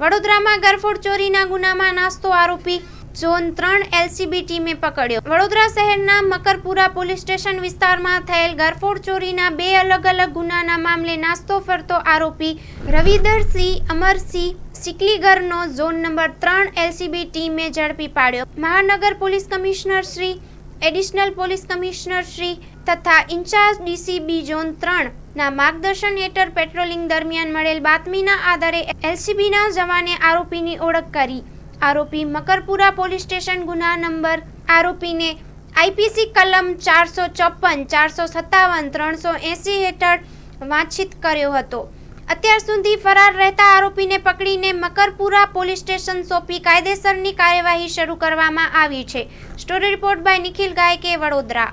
વડોદરામાં ગરફોડ ચોરીના ગુનામાં નાસ્તો આરોપી ઝોન ત્રણ એલસીબી ટીમે પકડ્યો. વડોદરા શહેરના મકરપુરા પોલીસ સ્ટેશન વિસ્તારમાં થયેલ ગરફોડ ચોરીના બે અલગ અલગ ગુનાના મામલે નાસ્તો ફરતો આરોપી રવિદરસિંહ અમરસિંહ સિકલીગરનો ઝોન નંબર ત્રણ એલસીબી ટીમે ઝડપી પાડ્યો. મહાનગર police commissioner Shri, additional police commissioner Shri તથા ઇન્ચાર્જ ડીસીબી ઝોન ત્રણ ના માર્ગદર્શન હેઠળ પેટ્રોલિંગ દરમિયાન મળેલ બાતમીના આધારે એલસીબીના જવાને આરોપીની ઓળખ કરી. આરોપી મકરપુરા પોલીસ સ્ટેશન ગુના નંબર આરોપીને આઈપીસી કલમ ચારસો ચોપન ચારસો સત્તાવન, ત્રણસો એંસી હેઠળ વાંછિત કર્યો હતો. અત્યાર સુધી ફરાર રહેતા આરોપીને પકડીને મકરપુરા પોલીસ સ્ટેશન સોંપી કાયદેસરની કાર્યવાહી શરૂ કરવામાં આવી છે. Story report by Nikhil Gayake, Vadodara.